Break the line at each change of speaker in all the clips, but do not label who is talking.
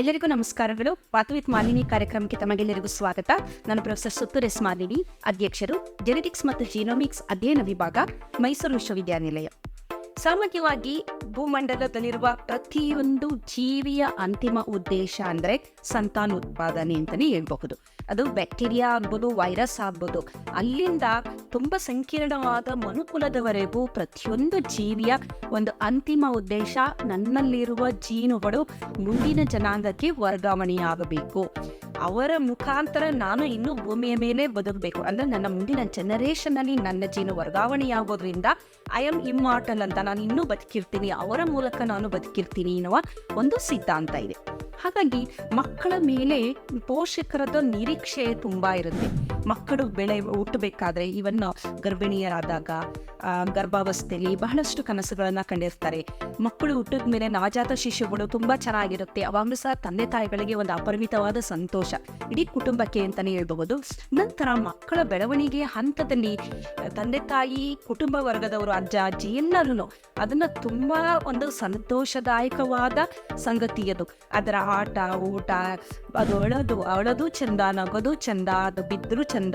ಎಲ್ಲರಿಗೂ ನಮಸ್ಕಾರಗಳು. ಪಾತು ವಿತ್ ಮಾಲಿನಿ ಕಾರ್ಯಕ್ರಮಕ್ಕೆ ತಮಗೆಲ್ಲರಿಗೂ ಸ್ವಾಗತ. ನಾನು ಪ್ರೊಫೆಸರ್ ಸುತ್ತೂರ್ ಎಸ್ ಮಾಲಿನಿ, ಅಧ್ಯಕ್ಷರು ಜೆನೆಟಿಕ್ಸ್ ಮತ್ತು ಜೀನೋಮಿಕ್ಸ್ ಅಧ್ಯಯನ ವಿಭಾಗ, ಮೈಸೂರು ವಿಶ್ವವಿದ್ಯಾನಿಲಯ. ಸಾಮಾನ್ಯವಾಗಿ ಭೂಮಂಡಲದಲ್ಲಿರುವ ಪ್ರತಿಯೊಂದು ಜೀವಿಯ ಅಂತಿಮ ಉದ್ದೇಶ ಅಂದರೆ ಸಂತಾನೋತ್ಪಾದನೆ ಅಂತಲೇ ಹೇಳ್ಬಹುದು. ಅದು ಬ್ಯಾಕ್ಟೀರಿಯಾ ಆಗ್ಬೋದು, ವೈರಸ್ ಆಗ್ಬೋದು. ಅಲ್ಲಿಂದ ತುಂಬಾ ಸಂಕೀರ್ಣವಾದ ಮನುಕುಲದವರೆಗೂ ಪ್ರತಿಯೊಂದು ಜೀವಿಯ ಒಂದು ಅಂತಿಮ ಉದ್ದೇಶ ನನ್ನಲ್ಲಿರುವ ಜೀನುಗಳು ಮುಂದಿನ ಜನಾಂಗಕ್ಕೆ ವರ್ಗಾವಣೆಯಾಗಬೇಕು. ಅವರ ಮುಖಾಂತರ ನಾನು ಇನ್ನೂ ಭೂಮಿಯ ಮೇಲೆ ಬದುಕಬೇಕು. ಅಂದ್ರೆ ನನ್ನ ಮುಂದಿನ ಜನರೇಷನ್ನಲ್ಲಿ ನನ್ನ ಜೀನು ವರ್ಗಾವಣೆಯಾಗೋದ್ರಿಂದ ಐ ಆಮ್ ಇಮ್ಮಾರ್ಟಲ್ ಅಂತ ನಾನು ಇನ್ನೂ ಬದುಕಿರ್ತೀನಿ. ಅವರ ಮೂಲಕ ನಾನು ಬದುಕಿರ್ತೀನಿ ಎನ್ನುವ ಒಂದು ಸಿದ್ಧಾಂತ ಇದೆ. ಹಾಗಾಗಿ ಮಕ್ಕಳ ಮೇಲೆ ಪೋಷಕರದ ನಿರೀಕ್ಷೆ ತುಂಬಾ ಇರುತ್ತೆ. ಮಕ್ಕಳು ಬೆಳೆ ಹುಟ್ಟಬೇಕಾದ್ರೆ ಇವನ್ ಗರ್ಭಿಣಿಯರಾದಾಗ ಗರ್ಭಾವಸ್ಥೆಯಲ್ಲಿ ಬಹಳಷ್ಟು ಕನಸುಗಳನ್ನ ಕಂಡಿರ್ತಾರೆ. ಮಕ್ಕಳು ಹುಟ್ಟಿದ ಮೇಲೆ ನವಜಾತ ಶಿಶುಗಳು ತುಂಬಾ ಚೆನ್ನಾಗಿರುತ್ತೆ. ಅವಾಗಲೂ ಸಹ ತಂದೆ ತಾಯಿಗಳಿಗೆ ಒಂದು ಅಪರಿಮಿತವಾದ ಸಂತೋಷ. ಇಡೀ ಕುಟುಂಬಕ್ಕೆ ಅಂತಾನೆ ಹೇಳ್ಬಹುದು. ನಂತರ ಮಕ್ಕಳ ಬೆಳವಣಿಗೆ ಹಂತದಲ್ಲಿ ತಂದೆ ತಾಯಿ, ಕುಟುಂಬ ವರ್ಗದವರು, ಅಜ್ಜ, ಅಜ್ಜಿ ಎಲ್ಲರೂ ಅದನ್ನ ತುಂಬಾ ಒಂದು ಸಂತೋಷದಾಯಕವಾದ ಸಂಗತಿ ಅದು. ಅದರ ಆಟ, ಊಟ, ಅದು ಅಳೋದು ಅಳೋದು ಚಂದ, ನಗೋದು ಚಂದ, ಅದು ಬಿದ್ದರೂ ಚಂದ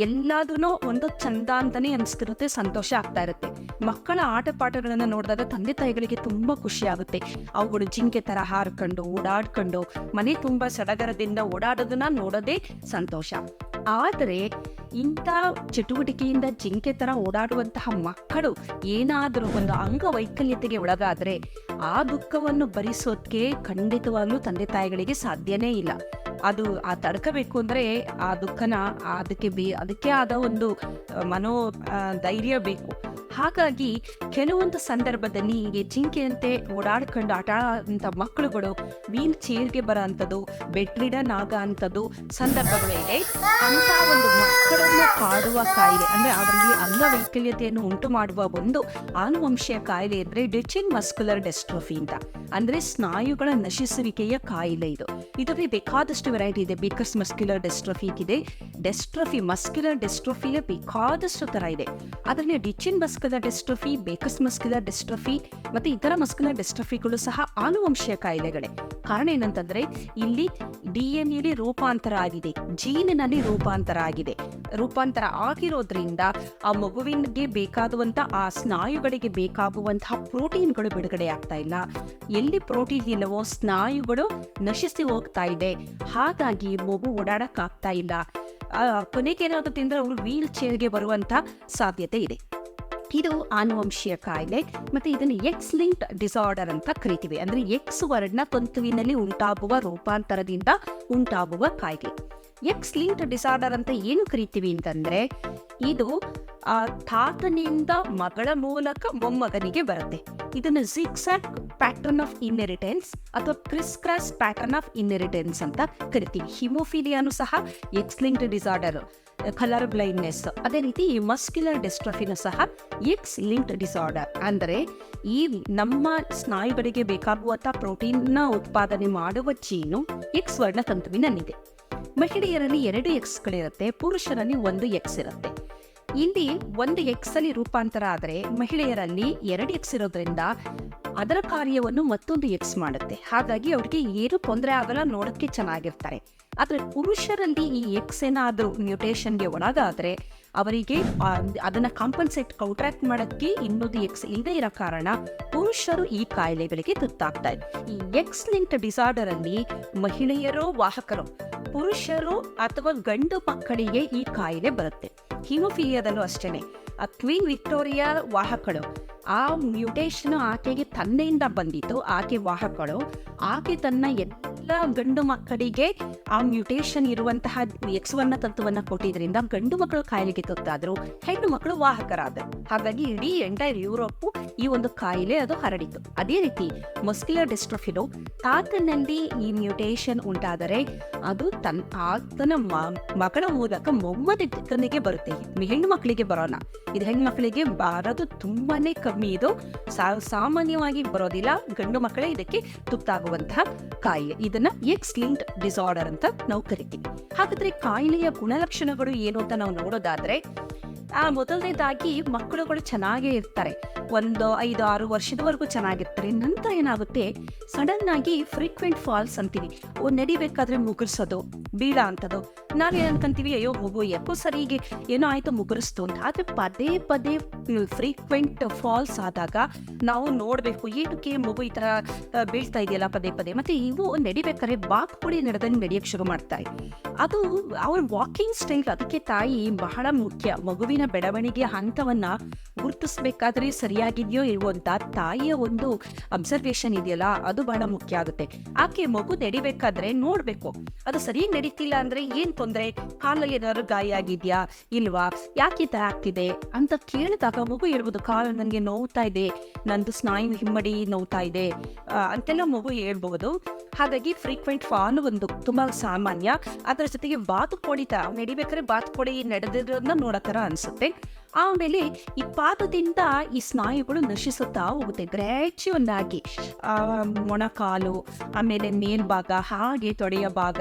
ಎಲ್ಲದೂ ಒಂದು ಚಂದ ಅಂತಲೇ ಅನಿಸ್ತಿರುತ್ತೆ, ಸಂತೋಷ ಆಗ್ತಾ ಇರುತ್ತೆ. ಮಕ್ಕಳ ಆಟ ಪಾಠಗಳನ್ನು ನೋಡಿದಾಗ ತಂದೆ ತಾಯಿಗಳಿಗೆ ತುಂಬಾ ಖುಷಿ ಆಗುತ್ತೆ. ಅವುಗಳು ಜಿಂಕೆ ತರ ಹಾರ್ಕೊಂಡು, ಓಡಾಡ್ಕೊಂಡು, ಮನೆ ತುಂಬಾ ಸಡಗರದಿಂದ ಓಡಾಡೋದನ್ನ ನೋಡೋದೇ ಸಂತೋಷ. ಆದರೆ ಇಂಥ ಚಟುವಟಿಕೆಯಿಂದ ಜಿಂಕೆ ತರ ಓಡಾಡುವಂತಹ ಮಕ್ಕಳು ಏನಾದರೂ ಒಂದು ಅಂಗವೈಕಲ್ಯತೆಗೆ ಒಳಗಾದರೆ ಆ ದುಃಖವನ್ನು ಭರಿಸೋದಕ್ಕೆ ಖಂಡಿತವಾಗ್ಲೂ ತಂದೆ ತಾಯಿಗಳಿಗೆ ಸಾಧ್ಯನೇ ಇಲ್ಲ. ಅದು, ಆ ತಡ್ಕಬೇಕು ಅಂದ್ರೆ ಆ ದುಃಖನ ಅದಕ್ಕೆ ಬೇ, ಅದಕ್ಕೆ ಆದ ಒಂದು ಮನೋ ಧೈರ್ಯ ಬೇಕು. ಹಾಗಾಗಿ ಕೆಲವೊಂದು ಸಂದರ್ಭದಲ್ಲಿ ಹೀಗೆ ಜಿಂಕೆಯಂತೆ ಓಡಾಡ್ಕೊಂಡು ಆಟ ಅಂತ ಮಕ್ಕಳುಗಳು ವೀಲ್ ಚೇರ್ಗೆ ಬರೋ ಅಂಥದ್ದು ಆಗ ಅಂಥದ್ದು ಸಂದರ್ಭಗಳು ಇದೆ. ಅಂತ ಒಂದು ಮಕ್ಕಳನ್ನು ಕಾಡುವ ಕಾಯಿಲೆ, ಅಂದ್ರೆ ಅವರಲ್ಲಿ ಅಂಗವೈಕಲ್ಯತೆಯನ್ನು ಉಂಟು ಮಾಡುವ ಒಂದು ಆನುವಂಶೀಯ ಕಾಯಿಲೆ ಇದ್ರೆ ಡಿಚಿನ್ ಮಸ್ಕ್ಯುಲರ್ ಡೆಸ್ಟ್ರೋಫಿ ಅಂತ. ಅಂದ್ರೆ ಸ್ನಾಯುಗಳ ನಶಿಸುವಿಕೆಯ ಕಾಯಿಲೆ ಇದು. ಇದರಲ್ಲಿ ಬೇಕಾದಷ್ಟು ವೆರೈಟಿ ಇದೆ. ಬೇಕರ್ಸ್ ಮಸ್ಕ್ಯುಲರ್ ಡೆಸ್ಟ್ರೋಫಿ ಇದೆ. ಡೆಸ್ಟ್ರೋಫಿ ಮಸ್ಕ್ಯುಲರ್ ಡೆಸ್ಟ್ರೋಫಿಯ ಬೇಕಾದಷ್ಟು ತರ ಇದೆ. ಅದರಲ್ಲಿ ಡಿಚಿನ್ ಮಸ್ಕ್ಯುಲರ್ ಡೆಸ್ಟ್ರಫಿ ಬೇಕಸ್ ಮಸ್ಕದ ಡಿಸ್ಟ್ರಫಿ ಮತ್ತೆ ಇತರ ಮಸ್ಕಲ ಡಿಸ್ಟ್ರಫಿಗಳು ಸಹ ಆನುವಂಶೀಯ ಕಾಯಿಲೆಗಳೇ. ಕಾರಣ ಏನಂತಂದ್ರೆ, ಇಲ್ಲಿ ಡಿ ಎನ್ ಎಲ್ಲಿ ರೂಪಾಂತರ ಆಗಿದೆ, ಜೀನಿನಲ್ಲಿ ರೂಪಾಂತರ ಆಗಿದೆ. ರೂಪಾಂತರ ಆಗಿರೋದ್ರಿಂದ ಆ ಮಗುವಿಗೆ ಬೇಕಾಗುವಂತ ಆ ಸ್ನಾಯುಗಳಿಗೆ ಬೇಕಾಗುವಂತಹ ಪ್ರೋಟೀನ್ಗಳು ಬಿಡುಗಡೆ ಆಗ್ತಾ ಇಲ್ಲ. ಎಲ್ಲಿ ಪ್ರೋಟೀನ್ ಇಲ್ಲವೋ ಸ್ನಾಯುಗಳು ನಶಿಸಿ ಹೋಗ್ತಾ ಇದೆ. ಹಾಗಾಗಿ ಮಗು ಓಡಾಡಕ್ಕಾಗ್ತಾ ಇಲ್ಲ. ಕೊನೆಗೆ ಏನಾಗುತ್ತೆ ಅಂದ್ರೆ ಅವರು ವೀಲ್ ಚೇರ್ಗೆ ಬರುವಂತ ಸಾಧ್ಯತೆ ಇದೆ. ಇದು ಆನುವಂಶೀಯ ಕಾಯಿಲೆ ಮತ್ತೆ ಇದನ್ನು ಎಕ್ಸ್ ಲಿಂಕ್ಡ್ ಡಿಸಾರ್ಡರ್ ಅಂತ ಕರಿತೀವಿ. ಅಂದ್ರೆ ಎಕ್ಸ್ ವರ್ಡ್ನ ತಂತುವಿನಲ್ಲಿ ಉಂಟಾಗುವ ರೂಪಾಂತರದಿಂದ ಉಂಟಾಗುವ ಕಾಯಿಲೆ. ಎಕ್ಸ್ ಲಿಂಕ್ಡ್ ಡಿಸಾರ್ಡರ್ ಅಂತ ಏನು ಕರಿತೀವಿ ಅಂತಂದ್ರೆ, ಇದು ಆ ತಾತನಿಂದ ಮಗಳ ಮೂಲಕ ಮೊಮ್ಮಗನಿಗೆ ಬರುತ್ತೆ. ಇದನ್ನು ಜಿಕ್ಸಾಕ್ ಪ್ಯಾಟರ್ನ್ ಆಫ್ ಇನ್ಹೆರಿಟೆನ್ಸ್ ಅಥವಾ criss cross pattern of inheritance ಅಂತ ಕರಿತೀವಿ. ಹಿಮೋಫಿಲಿಯಾನು ಸಹ X linked disorder colour blindness ಅದೇ ರೀತಿ ಈ ಮಸ್ಕ್ಯುಲರ್ ಡೆಸ್ಟ್ರಫಿನ ಸಹ ಎಕ್ಸ್ ಲಿಂಕ್ಡ್ ಡಿಸಾರ್ಡರ್ ಅಂದರೆ ಈ ನಮ್ಮ ಸ್ನಾಯುಗಳಿಗೆ ಬೇಕಾಗುವಂಥ ಪ್ರೋಟೀನ್ನ ಉತ್ಪಾದನೆ ಮಾಡುವ ಜೀನು ಎಕ್ಸ್ ವರ್ಣತಂತುವಿನಲ್ಲಿದೆ. ಮಹಿಳೆಯರಲ್ಲಿ ಎರಡು ಎಕ್ಸ್ಗಳಿರುತ್ತೆ ಪುರುಷರಲ್ಲಿ ಒಂದು ಎಕ್ಸ್ ಇರುತ್ತೆ. ಇಲ್ಲಿ ಒಂದು ಎಕ್ಸ್ ಅಲ್ಲಿ ರೂಪಾಂತರ ಆದರೆ ಮಹಿಳೆಯರಲ್ಲಿ ಎರಡು ಎಕ್ಸ್ ಇರೋದ್ರಿಂದ ಅದರ ಕಾರ್ಯವನ್ನು ಮತ್ತೊಂದು ಎಕ್ಸ್ ಮಾಡುತ್ತೆ. ಹಾಗಾಗಿ ಅವರಿಗೆ ಏನು ತೊಂದರೆ ಆಗಲ್ಲ, ನೋಡೋಕ್ಕೆ ಚೆನ್ನಾಗಿರ್ತಾರೆ. ಆದರೆ ಪುರುಷರಲ್ಲಿ ಈ ಎಕ್ಸ್ ಏನಾದರೂ ಮ್ಯೂಟೇಷನ್ಗೆ ಒಳಗಾದರೆ ಅವರಿಗೆ ಅದನ್ನ ಕಾಂಪನ್ಸೇಟ್ ಕೌಂಟ್ರಾಕ್ಟ್ ಮಾಡೋಕ್ಕೆ ಇನ್ನೊಂದು ಎಕ್ಸ್ ಇಲ್ಲದೆ ಇರೋ ಕಾರಣ ಪುರುಷರು ಈ ಕಾಯಿಲೆಗಳಿಗೆ ತುತ್ತಾಗ್ತಾರೆ ಈ ಎಕ್ಸ್ ಲಿಂಕ್ಡ್ ಡಿಸಾರ್ಡರ್ ಅಲ್ಲಿ ಮಹಿಳೆಯರು, ವಾಹಕರು, ಪುರುಷರು ಅಥವಾ ಗಂಡು ಮಕ್ಕಳಿಗೆ ಈ ಕಾಯಿಲೆ ಬರುತ್ತೆ. ಹಿಮೋಫಿಲಿಯಾದಲ್ಲೂ ಅಷ್ಟೇನೆ. ಆ ಕ್ವೀನ್ ವಿಕ್ಟೋರಿಯಾ ವಾಹಕಗಳು ಆ ಮ್ಯೂಟೇಶನ್ ಆಕೆಗೆ ತಂದೆಯಿಂದ ಬಂದಿತ್ತು. ಆಕೆ ವಾಹಕಗಳು ಆಕೆ ತನ್ನ ಎಲ್ಲ ಗಂಡು ಮಕ್ಕಳಿಗೆ ಆ ಮ್ಯೂಟೇಶನ್ ಇರುವಂತಹ ಎಕ್ಸ್ ತತ್ವವನ್ನ ಕೊಟ್ಟಿದ್ರಿಂದ ಗಂಡು ಮಕ್ಕಳು ಕಾಯಿಲೆಗೆ ತುತ್ತಾದ್ರು, ಹೆಣ್ಣು ಮಕ್ಕಳು ವಾಹಕರಾದರು. ಹಾಗಾಗಿ ಇಡೀ ಎಂಟೈರ್ ಯುರೋಪ್ ಈ ಒಂದು ಕಾಯಿಲೆ ಅದು ಹರಡಿತು. ಅದೇ ರೀತಿ ಮಸ್ಕ್ಯುಲರ್ ಡಿಸ್ಟ್ರೋಫಿನು ತಾತನಲ್ಲಿ ಈ ಮ್ಯೂಟೇಶನ್ ಉಂಟಾದರೆ ಅದು ತನ್ನ ಆತನ ಮಗಳ ಮೂಲಕ ಮೊಮ್ಮದಿಗೆ ಬರುತ್ತೆ. ಹೆಣ್ಣು ಮಕ್ಕಳಿಗೆ ಬರೋಣ. ಇದು ಹೆಣ್ಣು ಮಕ್ಕಳಿಗೆ ಬರೋದು ತುಂಬಾನೇ ಕಮ್ಮಿ. ಇದು ಸಾಮಾನ್ಯವಾಗಿ ಬರೋದಿಲ್ಲ. ಗಂಡು ಮಕ್ಕಳೇ ಇದಕ್ಕೆ ತುತ್ತಾಗುವಂತಹ ಕಾಯಿಲೆ. ಇದನ್ನ ಎಕ್ಸ್ ಲಿಂಕ್ಡ್ ಡಿಸಾರ್ಡರ್ ಅಂತ ನಾವು ಕರಿತೀವಿ. ಹಾಗಾದ್ರೆ ಕಾಯಿಲೆಯ ಗುಣಲಕ್ಷಣಗಳು ಏನು ಅಂತ ನಾವು ನೋಡೋದಾದ್ರೆ, ಆ ಮೊದಲನೇದಾಗಿ ಮಕ್ಕಳುಗಳು ಚೆನ್ನಾಗೇ ಇರ್ತಾರೆ. ಒಂದು ಐದು ಆರು ವರ್ಷದವರೆಗೂ ಚೆನ್ನಾಗಿರ್ತಾರೆ. ನಂತರ ಏನಾಗುತ್ತೆ? ಸಡನ್ ಆಗಿ ಫ್ರೀಕ್ವೆಂಟ್ ಫಾಲ್ಸ್ ಅಂತೀವಿ. ಓ, ನಡಿಬೇಕಾದ್ರೆ ಮುಗಿಸೋದು ಬೀಳ ಅಂತದು ನಾವು ಏನ್ಕಂತೀವಿ ಅಯ್ಯೋ ಮಗು ಯಾಕೋ ಸರಿಗೆ ಏನೋ ಆಯ್ತು ಮುಗುರಿಸ್ತು ಅಂತ. ಆದ್ರೆ ಪದೇ ಪದೇ ಫ್ರೀಕ್ವೆಂಟ್ ಫಾಲ್ಸ್ ಆದಾಗ ನಾವು ನೋಡಬೇಕು, ಏನಕ್ಕೆ ಮಗು ಈ ತರ ಬೀಳ್ತಾ ಇದೆಯಲ್ಲ ಪದೇ ಪದೇ. ಮತ್ತೆ ಇವು ನಡಿಬೇಕಾದ್ರೆ ಬಾತುಕೋಳಿ ನಡೆದಂಗೆ ನಡೆಯಕ್ಕೆ ಶುರು ಮಾಡ್ತಾರೆ ಅದು ಅವ್ರ ವಾಕಿಂಗ್ ಸ್ಟೈಲ್ ಅದಕ್ಕೆ ತಾಯಿ ಬಹಳ ಮುಖ್ಯ. ಮಗುವಿನ ಬೆಳವಣಿಗೆ, ಹಂತವನ್ನ ಗುರುತಿಸ್ಬೇಕಾದ್ರೆ ಸರಿಯಾಗಿದೆಯೋ ಇರುವಂತ ತಾಯಿಯ ಒಂದು ಅಬ್ಸರ್ವೇಷನ್ ಇದೆಯಲ್ಲ, ಅದು ಬಹಳ ಮುಖ್ಯ ಆಗುತ್ತೆ. ಆಕೆ ಮಗು ನಡಿಬೇಕಾದ್ರೆ ನೋಡ್ಬೇಕು. ಅದು ಸರಿಯಾಗಿ ನಡೀತಿಲ್ಲ ಅಂದ್ರೆ ಏನ್ ತೊಂದ್ರೆ, ಕಾಲಲ್ಲಿ ಏನಾದ್ರು ಗಾಯ ಆಗಿದ್ಯಾ? ಇಲ್ವಾ? ಯಾಕೆ ತರ ಆಗ್ತಿದೆ? ಅಂತ ಕೇಳಿದಾಗ ಮಗು ಹೇಳ್ಬೋದು, ಕಾಲು ನನಗೆ ನೋವ್ತಾ ಇದೆ. ನಂದು ಸ್ನಾಯು ಹಿಮ್ಮಡಿ ನೋವ್ತಾ ಇದೆ. ಅಂತೆಲ್ಲ ಮಗು ಹೇಳ್ಬಹುದು ಹಾಗಾಗಿ ಫ್ರೀಕ್ವೆಂಟ್ ಫಾಲ್ ಒಂದು ತುಂಬಾ ಸಾಮಾನ್ಯ. ಅದರ ಜೊತೆಗೆ ಬಾತುಕೋಳಿ ತರ ನಡಿಬೇಕಾದ್ರೆ ಬಾತುಕೋಳಿ ನಡೆದಿರೋದನ್ನ ನೋಡೋ ತರ ಅನ್ಸುತ್ತೆ. ಆಮೇಲೆ ಈ ಪಾದದಿಂದ ಈ ಸ್ನಾಯುಗಳು ನಶಿಸುತ್ತಾ ಹೋಗುತ್ತೆ. ಗ್ರ್ಯಾಚುವಲ್ ಆಗಿ ಮೊಣಕಾಲು, ಆಮೇಲೆ ಮೇಲ್ಭಾಗ, ಹಾಗೆ ತೊಡೆಯ ಭಾಗ,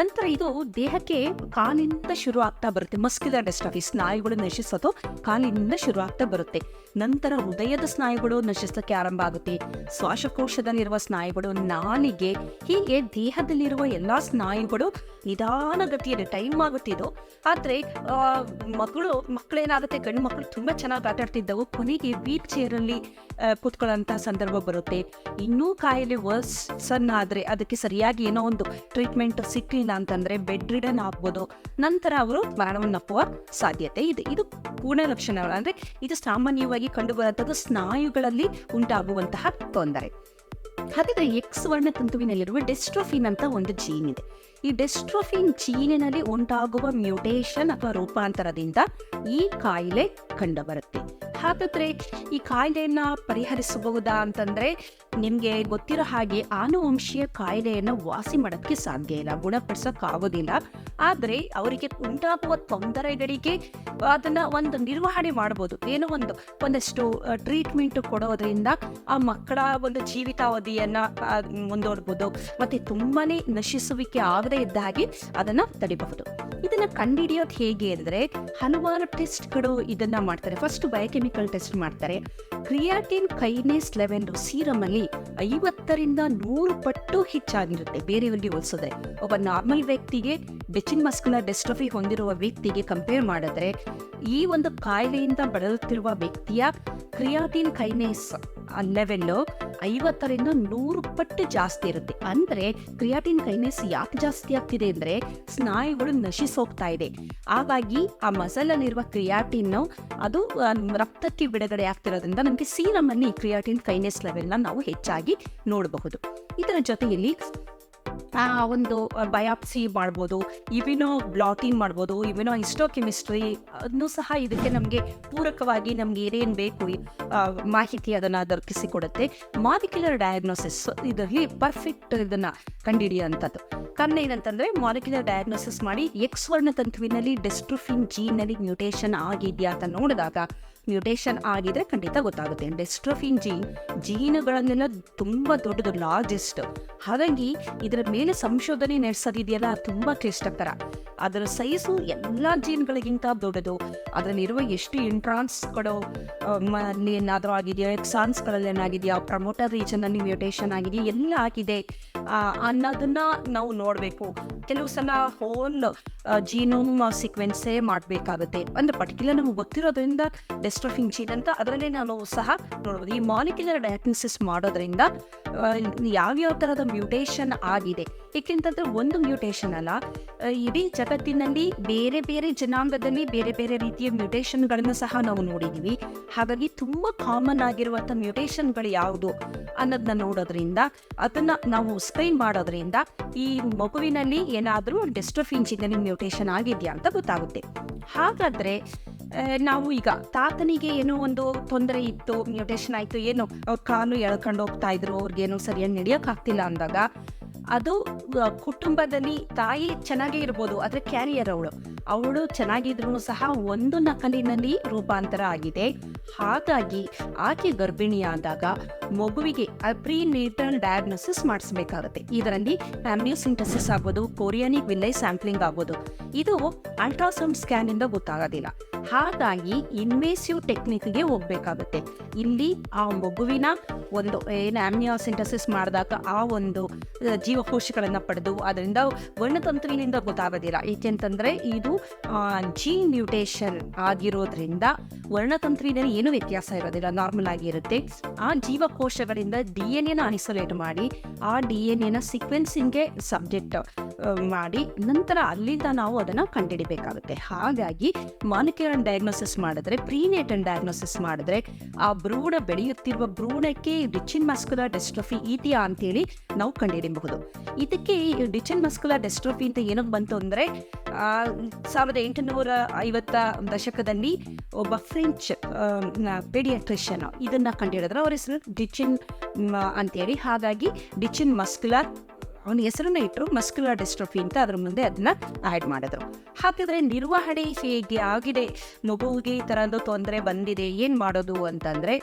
ನಂತರ ಇದು ದೇಹಕ್ಕೆ ಕಾಲಿಂದ ಶುರು ಆಗ್ತಾ ಬರುತ್ತೆ. ಮಸ್ಕ್ಯುಲರ್ ಡೆಸ್ಟ್ರಫಿ, ಸ್ನಾಯುಗಳು ನಶಿಸೋದು ಕಾಲಿಂದ ಶುರು ಆಗ್ತಾ ಬರುತ್ತೆ. ನಂತರ ಹೃದಯದ ಸ್ನಾಯುಗಳು ನಶಿಸಕ್ಕೆ ಆರಂಭ ಆಗುತ್ತೆ. ಶ್ವಾಸಕೋಶದಲ್ಲಿರುವ ಸ್ನಾಯುಗಳು, ನಾಲಿಗೆ, ಹೀಗೆ ದೇಹದಲ್ಲಿರುವ ಎಲ್ಲಾ ಸ್ನಾಯುಗಳು ನಿಧಾನಗತಿಯಲ್ಲಿ ಟೈಮ್ ಆಗುತ್ತೆ ಇದು ಆದ್ರೆ ಮಕ್ಕಳು ಮಕ್ಕಳೇನಾಗುತ್ತೆ ಗಂಡು ಮಕ್ಕಳು ತುಂಬಾ ಚೆನ್ನಾಗಿ ಆಟ ಆಡ್ತಿದ್ದವು ಕೊನೆಗೆ ವೀಲ್ ಚೇರಲ್ಲಿ ಕೂತ್ಕೊಳ್ಳೋಂಥ ಸಂದರ್ಭ ಬರುತ್ತೆ. ಇನ್ನೂ ಕಾಯಿಲೆ ವರ್ಸ್ ಆದ್ರೆ ಅದಕ್ಕೆ ಸರಿಯಾಗಿ ಏನೋ ಒಂದು ಟ್ರೀಟ್ಮೆಂಟ್ ಸಿಕ್ಲಿಲ್ಲ ಅಂತಂದ್ರೆ ಬೆಡ್ ರಿಡನ್ ಆಗ್ಬೋದು. ನಂತರ ಅವರು ಮರಣವನ್ನಪ್ಪುವ ಸಾಧ್ಯತೆ ಇದೆ. ಇದು ಪೂರ್ಣ ಲಕ್ಷಣಗಳು. ಅಂದ್ರೆ ಇದು ಸಾಮಾನ್ಯವಾಗಿ ಕಂಡುಬರುವಂಥದ್ದು ಸ್ನಾಯುಗಳಲ್ಲಿ ಉಂಟಾಗುವಂತಹ ತೊಂದರೆ. ಹಾಗಾದ್ರೆ ಎಕ್ಸ್ ವರ್ಣತಂತುವಿನಲ್ಲಿರುವ ಡೆಸ್ಟ್ರೋಫಿನ್ ಅಂತ ಒಂದು ಜೀನ್ ಇದೆ. ಈ ಡೆಸ್ಟ್ರೋಫಿನ್ ಜೀನಿನಲ್ಲಿ ಉಂಟಾಗುವ ಮ್ಯೂಟೇಷನ್ ಅಥವಾ ರೂಪಾಂತರದಿಂದ ಈ ಕಾಯಿಲೆ ಕಂಡುಬರುತ್ತೆ. ಹಾಗಾದ್ರೆ ಈ ಕಾಯಿಲೆಯನ್ನ ಪರಿಹರಿಸಬಹುದಾ ಅಂತಂದ್ರೆ ನಿಮ್ಗೆ ಗೊತ್ತಿರೋ ಹಾಗೆ ಆನುವಂಶೀಯ ಕಾಯಿಲೆಯನ್ನ ವಾಸಿ ಮಾಡೋಕ್ಕೆ ಸಾಧ್ಯ ಇಲ್ಲ ಗುಣಪಡಿಸಕ್ ಆಗೋದಿಲ್ಲ ಆದ್ರೆ ಅವರಿಗೆ ಉಂಟಾಗುವ ತೊಂದರೆಗಳಿಗೆ ಅದನ್ನ ಒಂದು ನಿರ್ವಹಣೆ ಮಾಡ್ಬೋದು. ಏನೋ ಒಂದು, ಒಂದಷ್ಟು ಟ್ರೀಟ್ಮೆಂಟ್ ಕೊಡೋದ್ರಿಂದ ಆ ಮಕ್ಕಳ ಒಂದು ಜೀವಿತಾವಧಿಯನ್ನ ಮುಂದೋಡ್ಬೋದು. ಮತ್ತೆ ತುಂಬಾನೇ ನಶಿಸುವಿಕೆ ಆಗದೇ ಇದ್ದ ಹಾಗೆ ಅದನ್ನ ತಡಿಬಹುದು. ಇದನ್ನ ಕಂಡುಹಿಡಿಯೋದು ಹೇಗೆ ಅಂದ್ರೆ ಹಲವಾರು ಟೆಸ್ಟ್ಗಳು ಇದನ್ನ ಮಾಡ್ತಾರೆ. ಫಸ್ಟ್ ಬಯೋಕೆಮಿಕಲ್ ಟೆಸ್ಟ್ ಮಾಡ್ತಾರೆ. ಕ್ರಿಯಾಟಿನ್ ಕೈನೇಸ್ ಲೆವೆನ್ ಸೀರಮ್ ಅಲ್ಲಿ ಐವತ್ತರಿಂದ ನೂರು ಪಟ್ಟು ಹೆಚ್ಚಾಗಿರುತ್ತೆ. ಬೇರೆಯವರಿಗೆ ಹೋಲಿಸಿದ್ರೆ ಒಬ್ಬ ನಾರ್ಮಲ್ ವ್ಯಕ್ತಿಗೆ ಬೆಚಿನ್ ಮಸ್ಕುಲರ್ ಡೆಸ್ಟ್ರಫಿ ಹೊಂದಿರುವ ವ್ಯಕ್ತಿಗೆ ಕಂಪೇರ್ ಮಾಡಿದ್ರೆ ಈ ಒಂದು ಕಾಯಿಲೆಯಿಂದ ಬಳಲುತ್ತಿರುವ ವ್ಯಕ್ತಿಯ ಕ್ರಿಯಾಟಿನ್ ಕೈನೇಸ್ ಲೆವೆಲ್ಲು ಐವತ್ತರಿಂದ ನೂರು ಪಟ್ಟು ಜಾಸ್ತಿ ಇರುತ್ತೆ. ಅಂದ್ರೆ ಕ್ರಿಯಾಟಿನ್ ಕೈನೇಸ್ ಯಾಕೆ ಜಾಸ್ತಿ ಆಗ್ತಿದೆ ಅಂದ್ರೆ ಸ್ನಾಯುಗಳು ನಶಿಸೋಗ್ತಾ ಇದೆ. ಹಾಗಾಗಿ ಆ ಮಸಲಲ್ಲಿರುವ ಕ್ರಿಯಾಟಿನ್ ಅದು ರಕ್ತಕ್ಕೆ ಬಿಡುಗಡೆ ಆಗ್ತಿರೋದ್ರಿಂದ ನಮಗೆ ಸೀರಮ್ ಅಲ್ಲಿ ಕ್ರಿಯಾಟಿನ್ ಕೈನೇಸ್ ಲೆವೆಲ್ನ ನಾವು ಹೆಚ್ಚಾಗಿ ನೋಡಬಹುದು. ಇದರ ಜೊತೆಯಲ್ಲಿ ಒಂದು ಬಯಾಪ್ಸಿ ಮಾಡ್ಬೋದು. ಇವಿನೋ ಬ್ಲಾಟಿಂಗ್ ಮಾಡ್ಬೋದು, ಇವಿನೋ ಹಿಸ್ಟೋಕೆಮಿಸ್ಟ್ರಿ ಅದನ್ನು ಸಹ ಇದಕ್ಕೆ ನಮಗೆ ಪೂರಕವಾಗಿ ನಮ್ಗೆ ಏನೇನು ಬೇಕು ಮಾಹಿತಿ ಅದನ್ನು ದೊರಕಿಸಿಕೊಡುತ್ತೆ ಮಾಲಿಕ್ಯುಲರ್ ಡಯಾಗ್ನೋಸಿಸ್ ಇದರಲ್ಲಿ ಪರ್ಫೆಕ್ಟ್ ಇದನ್ನ ಕಂಡುಹಿಡಿಯುವಂಥದ್ದು ಕಾರಣ ಏನಂತಂದ್ರೆ ಮಾಲಿಕ್ಯುಲರ್ ಡಯಾಗ್ನೋಸಿಸ್ ಮಾಡಿ ಎಕ್ಸ್ ವರ್ಣತಂತುವಿನಲ್ಲಿ ಡೆಸ್ಟ್ರೋಫಿನ್ ಜೀನಲ್ಲಿ ಮ್ಯೂಟೇಷನ್ ಆಗಿದೆಯಾ ಅಂತ ನೋಡಿದಾಗ ಮ್ಯೂಟೇಷನ್ ಆಗಿದ್ರೆ ಖಂಡಿತ ಗೊತ್ತಾಗುತ್ತೆ. ಡೆಸ್ಟ್ರೋಫಿನ್ ಜೀನ್ ಜೀನುಗಳನ್ನೆಲ್ಲ ತುಂಬ ದೊಡ್ಡದು ಲಾರ್ಜೆಸ್ಟ್ ಹಾಗಾಗಿ ಇದರ ಮೇಲೆ ಸಂಶೋಧನೆ ನಡೆಸೋದಿದೆಯಲ್ಲ ತುಂಬಾ ಕ್ಲಿಷ್ಟಕರ ಅದರ ಸೈಜು ಎಲ್ಲ ಜೀನ್ಗಳಿಗಿಂತ ದೊಡ್ಡದು. ಅದರಲ್ಲಿರುವ ಎಷ್ಟು ಇಂಟ್ರಾನ್ಸ್ಗಳು ಏನಾದರೂ ಆಗಿದೆಯಾ ಎಕ್ಸಾನ್ಸ್ಗಳಲ್ಲಿ ಏನಾಗಿದೆಯಾ ಪ್ರಮೋಟರ್ ರೀಜನಲ್ಲಿ ಮ್ಯೂಟೇಷನ್ ಆಗಿದೆಯಾ, ಎಲ್ಲ ಆಗಿದೆ. ಅನ್ನೋದನ್ನ ನಾವು ನೋಡಬೇಕು. ಕೆಲವು ಸಲ ಹೋಲ್ ಜೀನೋಮ್ ಸೀಕ್ವೆನ್ಸೇ ಮಾಡಬೇಕಾಗುತ್ತೆ. ಅಂದ್ರೆ ಪರ್ಟಿಕ್ಯುಲರ್ ನಮ್ಗೆ ಗೊತ್ತಿರೋದ್ರಿಂದ ಡೆಸ್ಟ್ರೋಫಿಂಗ್ ಜೀನ್ ಅಂತ ಅದರಲ್ಲೇ ನಾವು ಸಹ ನೋಡ್ಬೋದು. ಈ ಮಾಲಿಕ್ಯುಲರ್ ಡಯಾಗ್ನೋಸಿಸ್ ಮಾಡೋದ್ರಿಂದ ಯಾವ್ಯಾವ ಥರದ ಮ್ಯೂಟೇಷನ್ ಆಗಿದೆ ಏಕೆಂತಂದ್ರೆ ಒಂದು ಮ್ಯೂಟೇಷನ್ ಅಲ್ಲ. ಇಡೀ ಜಗತ್ತಿನಲ್ಲಿ ಬೇರೆ ಬೇರೆ ಜನಾಂಗದಲ್ಲಿ ಬೇರೆ ಬೇರೆ ರೀತಿಯ ಮ್ಯೂಟೇಷನ್ಗಳನ್ನು ಸಹ ನಾವು ನೋಡಿದೀವಿ. ಹಾಗಾಗಿ ತುಂಬಾ ಕಾಮನ್ ಆಗಿರುವಂಥ ಮ್ಯೂಟೇಷನ್ಗಳು ಯಾವುದು ಅನ್ನೋದನ್ನ ನೋಡೋದ್ರಿಂದ, ಅದನ್ನ ನಾವು ಸ್ಕ್ರೀನ್ ಮಾಡೋದ್ರಿಂದ ಈ ಮಗುವಿನಲ್ಲಿ ಏನಾದರೂ ಡೆಸ್ಟ್ರೋಫಿನ್ ಇಂಜಿನಿಯರಿಂಗ್ ಮ್ಯೂಟೇಷನ್ ಆಗಿದೆಯಾ ಅಂತ ಗೊತ್ತಾಗುತ್ತೆ. ಹಾಗಾದ್ರೆ ನಾವು ಈಗ ತಾತನಿಗೆ ಏನೋ ಒಂದು ತೊಂದರೆ ಇತ್ತು ಮ್ಯೂಟೇಷನ್ ಆಯಿತು, ಏನೋ ಅವ್ರ ಕಾಲು ಎಳ್ಕೊಂಡು ಹೋಗ್ತಾ ಇದ್ರು, ಅವ್ರಿಗೇನೋ ಸರಿಯಾಗಿ ನಡೆಯೋಕ್ಕಾಗ್ತಿಲ್ಲ ಅಂದಾಗ ಅದು ಕುಟುಂಬದಲ್ಲಿ ತಾಯಿ ಚೆನ್ನಾಗೇ ಇರ್ಬೋದು, ಆದರೆ ಕ್ಯಾರಿಯರ್ ಅವಳು. ಅವಳು ಚೆನ್ನಾಗಿದ್ರು ಸಹ ಒಂದು ನಕಲಿನಲ್ಲಿ ರೂಪಾಂತರ ಆಗಿದೆ. ಹಾಗಾಗಿ ಆಕೆ ಗರ್ಭಿಣಿಯಾದಾಗ ಮಗುವಿಗೆ ಪ್ರೀ ನ್ಯೂಟ್ರಲ್ ಡಯಾಗ್ನೋಸಿಸ್ ಮಾಡಿಸ್ಬೇಕಾಗುತ್ತೆ. ಇದರಲ್ಲಿ ಆಂಬ್ಯೂಸಿಂಟಸಿಸ್ ಆಗ್ಬೋದು, ಕೊರಿಯಾನಿಕ್ ವಿಲ್ಲೈ ಸ್ಯಾಂಪ್ಲಿಂಗ್ ಆಗ್ಬೋದು. ಇದು ಅಲ್ಟ್ರಾಸೌಂಡ್ ಸ್ಕ್ಯಾನ್ ಇಂದ ಗೊತ್ತಾಗೋದಿಲ್ಲ. ಹಾಗಾಗಿ ಇನ್ವೇಸಿವ್ ಟೆಕ್ನಿಕ್ಗೆ ಹೋಗ್ಬೇಕಾಗುತ್ತೆ. ಇಲ್ಲಿ ಆ ಮಗುವಿನ ಒಂದು ಏನು ಆಮ್ನಿಯೋಸಿಂಟಸಿಸ್ ಮಾಡಿದಾಗ ಆ ಒಂದು ಜೀವಕೋಶಗಳನ್ನು ಪಡೆದು ಅದರಿಂದ ವರ್ಣತಂತ್ರಿಯಿಂದ ಗೊತ್ತಾಗೋದಿಲ್ಲ. ಏಕೆಂತಂದರೆ ಇದು ಜೀನ್ ಮ್ಯೂಟೇಷನ್ ಆಗಿರೋದ್ರಿಂದ ವರ್ಣತಂತ್ರಿನಲ್ಲಿ ಏನು ವ್ಯತ್ಯಾಸ ಇರೋದಿಲ್ಲ. ನಾರ್ಮಲ್ ಆಗಿರುತ್ತೆ ಆ ಜೀವಕೋಶಗಳಿಂದ ಡಿ ಎನ್ ಎನ ಐಸೋಲೇಟ್ ಮಾಡಿ, ಆ ಡಿ ಎನ್ ಎನ ಸಿಕ್ವೆನ್ಸಿಂಗ್ಗೆ ಸಬ್ಜೆಕ್ಟ್ ಮಾಡಿ ನಂತರ ಅಲ್ಲಿಂದ ನಾವು ಅದನ್ನು ಕಂಡುಹಿಡಿಬೇಕಾಗುತ್ತೆ. ಹಾಗಾಗಿ ಮಾಲಿಕ್ಯುಲರ್ ಡಯಾಗ್ನೋಸಿಸ್ ಮಾಡಿದ್ರೆ ಪ್ರೀನೇಟನ್ ಡಯಾಗ್ನೋಸಿಸ್ ಮಾಡಿದ್ರೆ, ಆ ಭ್ರೂಣ ಬೆಳೆಯುತ್ತಿರುವ ಭ್ರೂಣಕ್ಕೆ ಡಿಚಿನ್ ಮಸ್ಕುಲರ್ ಡೆಸ್ಟ್ರೋಫಿ ಇದೆಯಾ ಅಂತೇಳಿ ನಾವು ಕಂಡುಹಿಡಿಯಬಹುದು ಇದಕ್ಕೆ ಡಿಚಿನ್ ಮಸ್ಕುಲರ್ ಡೆಸ್ಟ್ರೋಫಿ ಅಂತ ಏನಕ್ಕೆ ಬಂತು ಅಂದರೆ ಸಾವಿರದ ಎಂಟುನೂರ ಐವತ್ತ ದಶಕದಲ್ಲಿ ಒಬ್ಬ ಫ್ರೆಂಚ್ ಪೀಡಿಯಾಟ್ರಿಷಿಯನ್ ಇದನ್ನು ಕಂಡುಹಿಡಿದ್ರೆ. ಅವ್ರ ಹೆಸರು ಡಿಚಿನ್ ಅಂತೇಳಿ. ಹಾಗಾಗಿ ಡಿಚಿನ್ ಮಸ್ಕ್ಯುಲರ್ ಅವನ ಹೆಸರನ್ನ ಇಟ್ಟರು ಮಸ್ಕ್ಯುಲರ್ ಡಿಸ್ಟ್ರಫಿ ಅಂತ ಅದ್ರ ಮುಂದೆ ಅದನ್ನ ಆ್ಯಡ್ ಮಾಡಿದ್ರು. ಹಾಗಾದ್ರೆ ನಿರ್ವಹಣೆ ಹೇಗೆ ಆಗಿದೆ? ಮಗುವಿಗೆ ಈ ಥರದ್ದು ತೊಂದರೆ ಬಂದಿದೆ, ಏನು ಮಾಡೋದು ಅಂತಂದರೆ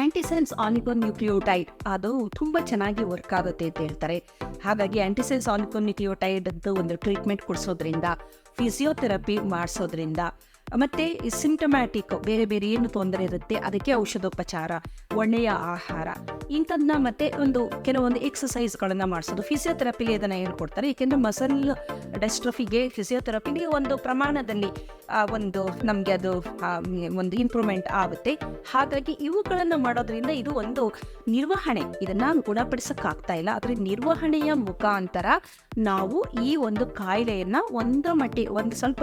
ಆ್ಯಂಟಿಸೆನ್ಸ್ ಆನಿಕೋನ್ಯೂಕ್ಲಿಯೋಟೈಡ್ ಅದು ತುಂಬ ಚೆನ್ನಾಗಿ ವರ್ಕ್ ಆಗುತ್ತೆ ಅಂತ ಹೇಳ್ತಾರೆ. ಹಾಗಾಗಿ ಆ್ಯಂಟಿಸೆನ್ಸ್ ಆನಿಕೋನ್ಯೂಕ್ಲಿಯೋಟೈಡ್ ಅಂತ ಒಂದು ಟ್ರೀಟ್ಮೆಂಟ್ ಕೊಡಿಸೋದ್ರಿಂದ ಫಿಸಿಯೋಥೆರಪಿ ಮಾಡಿಸೋದ್ರಿಂದ ಮತ್ತು ಸಿಂಟಮ್ಯಾಟಿಕ್ ಬೇರೆ ಬೇರೆ ಏನು ತೊಂದರೆ ಇರುತ್ತೆ, ಅದಕ್ಕೆ ಔಷಧೋಪಚಾರ ಒಳ್ಳೆಯ ಆಹಾರ, ಇಂಥದ್ನ ಮತ್ತೆ ಒಂದು ಕೆಲವೊಂದು ಎಕ್ಸಸೈಸ್ಗಳನ್ನು ಮಾಡಿಸೋದು. ಫಿಸಿಯೋಥೆರಪಿಗೆ ಇದನ್ನ ಹೇಳ್ಕೊಡ್ತಾರೆ. ಏಕೆಂದರೆ ಮಸಲ್ ಡೆಸ್ಟ್ರಫಿಗೆ ಫಿಸಿಯೋಥೆರಪಿಗೆ ಒಂದು ಪ್ರಮಾಣದಲ್ಲಿ ಒಂದು ನಮಗೆ ಅದು ಒಂದು ಇಂಪ್ರೂವ್ಮೆಂಟ್ ಆಗುತ್ತೆ. ಹಾಗಾಗಿ ಇವುಗಳನ್ನು ಮಾಡೋದ್ರಿಂದ ಇದು ಒಂದು ನಿರ್ವಹಣೆ. ಇದನ್ನು ಗುಣಪಡಿಸೋಕ್ಕಾಗ್ತಾ ಇಲ್ಲ. ಆದರೆ ನಿರ್ವಹಣೆಯ ಮುಖಾಂತರ ನಾವು ಈ ಒಂದು ಕಾಯಿಲೆಯನ್ನು ಒಂದು ಮಟ್ಟಿ, ಒಂದು ಸ್ವಲ್ಪ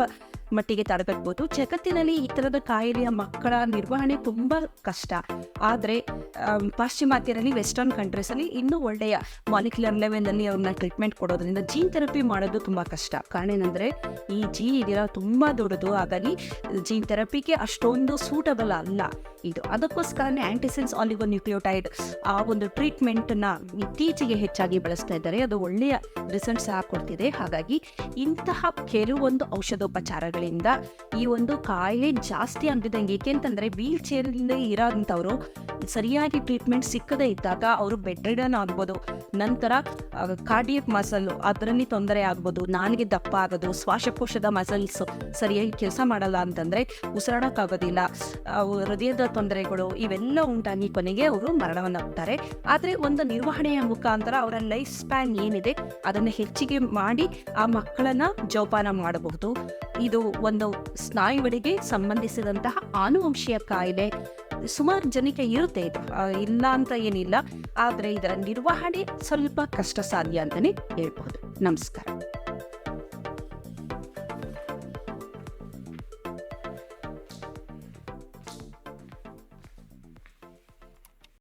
ಮಟ್ಟಿಗೆ ತಡೆಗಟ್ಬೋದು. ಜಗತ್ತಿನಲ್ಲಿ ಈ ಥರದ ಕಾಯಿಲೆಯ ಮಕ್ಕಳ ನಿರ್ವಹಣೆ ತುಂಬ ಕಷ್ಟ. ಆದರೆ ಪಾಶ್ಚಿಮಾತ್ಯರಲ್ಲಿ, ವೆಸ್ಟರ್ನ್ ಕಂಟ್ರೀಸಲ್ಲಿ ಇನ್ನೂ ಒಳ್ಳೆಯ ಮಾಲಿಕ್ಯುಲರ್ ಲೆವೆಲ್ನಲ್ಲಿ ಅವ್ರನ್ನ ಟ್ರೀಟ್ಮೆಂಟ್ ಕೊಡೋದ್ರಿಂದ ಜೀನ್ ಥೆರಪಿ ಮಾಡೋದು ತುಂಬ ಕಷ್ಟ. ಕಾರಣ ಏನಂದರೆ, ಈ ಜೀನ್ ಇದೆಯಲ್ಲ ತುಂಬ ದೊಡ್ಡದು. ಹಾಗಾಗಿ ಜೀನ್ ಥೆರಪಿಗೆ ಅಷ್ಟೊಂದು ಸೂಟಬಲ್ ಅಲ್ಲ ಇದು. ಅದಕ್ಕೋಸ್ಕರನೇ ಆ್ಯಂಟಿಸೆನ್ಸ್ ಆಲಿಗೋನ್ಯೂಕ್ಲಿಯೋಟೈಡ್ ಆ ಒಂದು ಟ್ರೀಟ್ಮೆಂಟನ್ನು ಇತ್ತೀಚೆಗೆ ಹೆಚ್ಚಾಗಿ ಬಳಸ್ತಾ ಇದ್ದಾರೆ. ಅದು ಒಳ್ಳೆಯ ರಿಸಲ್ಟ್ ಸಹ ಕೊಡ್ತಿದೆ. ಹಾಗಾಗಿ ಇಂತಹ ಕೆಲವೊಂದು ಔಷಧೋಪಚಾರಗಳಿಂದ ಈ ಒಂದು ಕಾಯಿಲೆ ಜಾಸ್ತಿ ಆಗ್ತಿದ್ದಂಗೆ, ಏಕೆಂತಂದ್ರೆ ವೀಲ್ ಚೇರಲ್ಲಿ ಇರೋಂಥವ್ರು ಸರಿಯಾಗಿ ಟ್ರೀಟ್ಮೆಂಟ್ ಸಿಕ್ಕದೇ ಇದ್ದಾಗ ಅವರು ಬೆಡ್ ರಿಡನ್ ಆಗ್ಬೋದು. ನಂತರ ಕಾರ್ಡಿಯಕ್ ಮಸಲ್ ಅದರಲ್ಲಿ ತೊಂದರೆ ಆಗ್ಬೋದು. ನಾನಿಗೆ ದಪ್ಪ ಆಗೋದು, ಶ್ವಾಸಕೋಶದ ಮಸಲ್ಸ್ ಸರಿಯಾಗಿ ಕೆಲಸ ಮಾಡಲ್ಲ ಅಂತಂದರೆ ಉಸಿರಾಡೋಕ್ಕಾಗೋದಿಲ್ಲ. ಹೃದಯದ ತೊಂದರೆಗಳು ಇವೆಲ್ಲ ಉಂಟಾಗಿ ಕೊನೆಗೆ ಅವರು ಮರಣವನ್ನಾಗ್ತಾರೆ ಆದರೆ ಒಂದು ನಿರ್ವಹಣೆಯ ಮುಖಾಂತರ ಅವರ ಲೈಫ್ ಸ್ಪ್ಯಾನ್ ಏನಿದೆ, ಅದನ್ನು ಹೆಚ್ಚಿಗೆ ಮಾಡಿ ಆ ಮಕ್ಕಳನ್ನ ಜೋಪಾನ ಮಾಡಬಹುದು. ಇದು ಒಂದು ಸ್ನಾಯುಗಳಿಗೆ ಸಂಬಂಧಿಸಿದಂತಹ ಆನುವಂಶೀಯ ಕಾಯಿಲೆ ಸುಮಾರು ಜನಕ್ಕೆ ಇರುತ್ತೆ. ಇದು ಇಲ್ಲ ಅಂತ ಏನಿಲ್ಲ. ಆದರೆ ಇದರ ನಿರ್ವಹಣೆ ಸ್ವಲ್ಪ ಕಷ್ಟ ಸಾಧ್ಯ ಅಂತಲೇ ಹೇಳ್ಬೋದು. ನಮಸ್ಕಾರ.